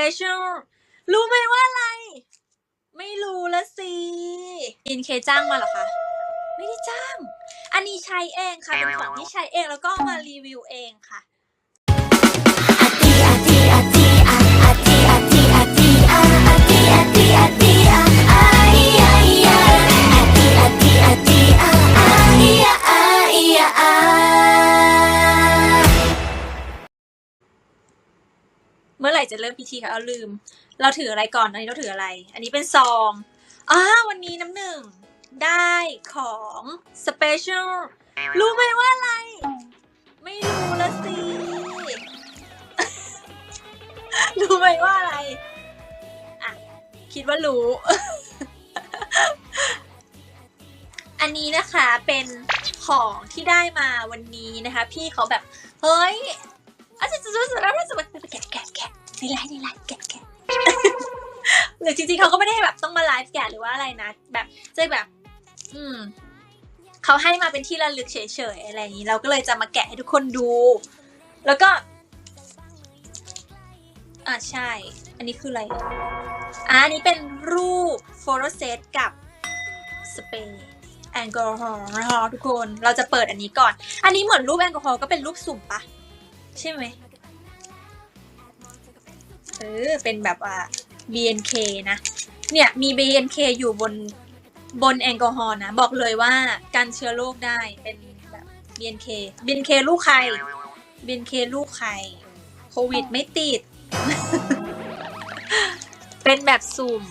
special รู้ไหมว่าอะไร ไม่รู้ละสิอินเคจ้างมาเหรอคะ ไม่ได้จ้าง อันนี้ใช้เองค่ะ เป็นของที่ใช้เองแล้วก็มารีวิวเองค่ะ จะเริ่มพิธีค่ะเอาลืม เราถืออะไรก่อนอันนี้เราถืออะไร อันนี้เป็นซองอ่าวันนี้น้ำหนึ่งได้ของสเปเชียลรู้ไหมว่าอะไร ไม่รู้ละสิ รู้ไหมว่าอะไร อะ คิดว่ารู้ อันนี้นะคะเป็นของที่ได้มาวันนี้นะคะ พี่เขาแบบ เฮ้ยอาจจะจะจะแล้วจะมาแกะแกะแกะ ในไลฟ์ในไลฟ์แกะแกะหรือจริงๆเขาก็ไม่ได้แบบต้องมาไลฟ์แกะหรือว่าอะไรนะ แบบจะแบบ อืมเขาให้มาเป็นที่ระลึกเฉยๆอะไรอย่างนี้ เราก็เลยจะมาแกะให้ทุกคนดู แล้วก็อ่าใช่ อันนี้คืออะไรอ่าอันนี้เป็นรูปโฟโตเซตกับสเปรย์แอลกอฮอล์นะคะทุกคน เราจะเปิดอันนี้ก่อน อันนี้เหมือนรูปแอลกอฮอล์ก็เป็นรูปสุ่มปะใช่ไหม เออ เป็นแบบว่า BNK นะ เนี่ยมี BNK อยู่บนบนแอลกอฮอล์นะ บอกเลยว่ากันเชื้อโรคได้เป็นแบบ BNK BNK ลูกใคร BNK ลูกใครโควิดไม่ติด เป็นแบบสุ่ม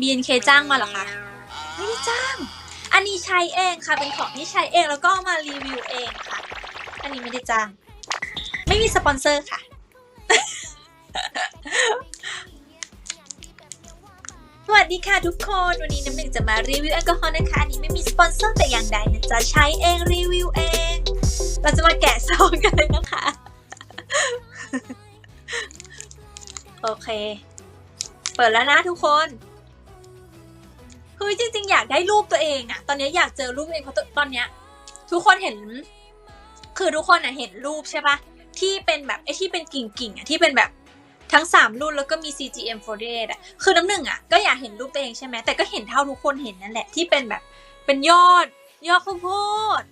BNK จ้างมาเหรอคะไม่ได้จ้าง อันนี้ใช้เองค่ะ เป็นของที่ใช้เองแล้วก็มารีวิวเองค่ะ อันนี้ไม่ได้จ้าง ไม่มีสปอนเซอร์ค่ะ สวัสดีค่ะทุกคน วันนี้น้ำหนึ่งจะมารีวิวแอลกอฮอล์นะคะ อันนี้ไม่มีสปอนเซอร์แต่อย่างใดนะจ๊ะใช้เองรีวิวเอง เราจะมาแกะซองกันเลยนะคะ โอเค เปิดแล้วนะทุกคนคือจริงๆ อยากได้รูปตัวเองอะตอนนี้อยากเจอรูปตัวเองเพราะตอนเนี้ย ทุกคนเห็น คือทุกคนอะเห็นรูปใช่ปะ ที่เป็นแบบไอ้ที่เป็นกิ่งๆอะที่เป็นแบบทั้งสามรุ่นแล้วก็มี CGM 48อะคือน้ำหนึ่งอะก็อยากเห็นรูปตัวเองใช่ไหมแต่ก็เห็นเท่าทุกคนเห็นนั่นแหละที่เป็นแบบเป็นยอดยอดข้าวโพด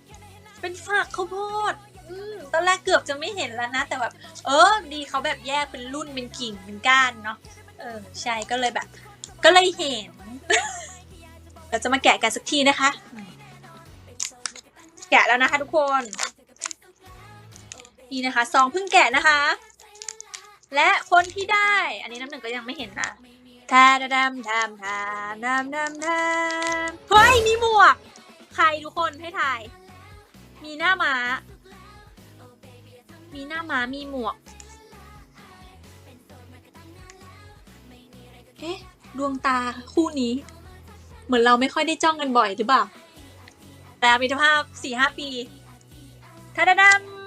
เป็นฝักข้าวโพดอืมตอนแรกเกือบจะไม่เห็นแล้วนะ แต่แบบ เออ ดีเขาแบบแยกเป็นรุ่นเป็นกิ่งเป็นก้านเนาะเออใช่ก็เลยแบบ ก็เลยเห็น เราจะมาแกะกันสักทีนะคะ แกะแล้วนะคะทุกคน นี่นะคะซองเพิ่งแกะนะคะ และคนที่ได้ อันนี้น้ำหนึ่งก็ยังไม่เห็นนะทาดาดามดามดามดามดามดามเฮ้ยมีหมวก ใครทุกคนให้ถ่าย มีหน้าม้า มีหน้าม้ามีหมวก เอ๊ะดวงตาคู่นี้ เหมือนเราไม่ค่อยได้จ้องกันบ่อยหรือเปล่าแต่มิตรภาพสี่ห้าปีทาดาดาม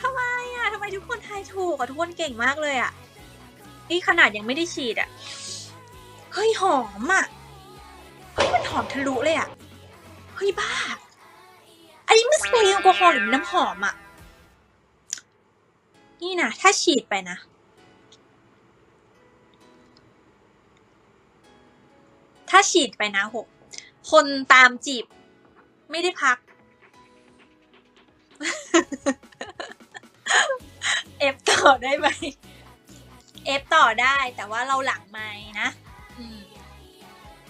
ทำไมอะทำไมทุกคนทายถูกอะทุกคนเก่งมากเลยอะ นี่ขนาดยังไม่ได้ฉีดอะ เฮ้ยหอมอะ เฮ้ยมันหอมทะลุเลยอะ เฮ้ยบ้า อันนี้มันสเปรย์แอลกอฮอล์หรือน้ำหอมอะ นี่นะถ้าฉีดไปนะ ฉีดไปนะหกคนตามจีบ ไม่ได้พัก เอฟต่อได้ไหม เอฟต่อได้แต่ว่าเราหลังไม้นะ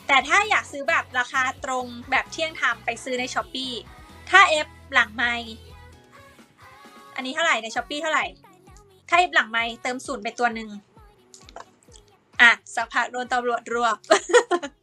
แต่ถ้าอยากซื้อแบบราคาตรงแบบเที่ยงธรรมไปซื้อในช้อปปีถ้าเอฟหลังไม้อันนี้เท่าไหร่ในช้อปปีเท่าไหร่ ถ้าเอฟหลังไม้เติมศูนย์ไปตัวหนึ่งอะสักพักโดนตำรวจรวบ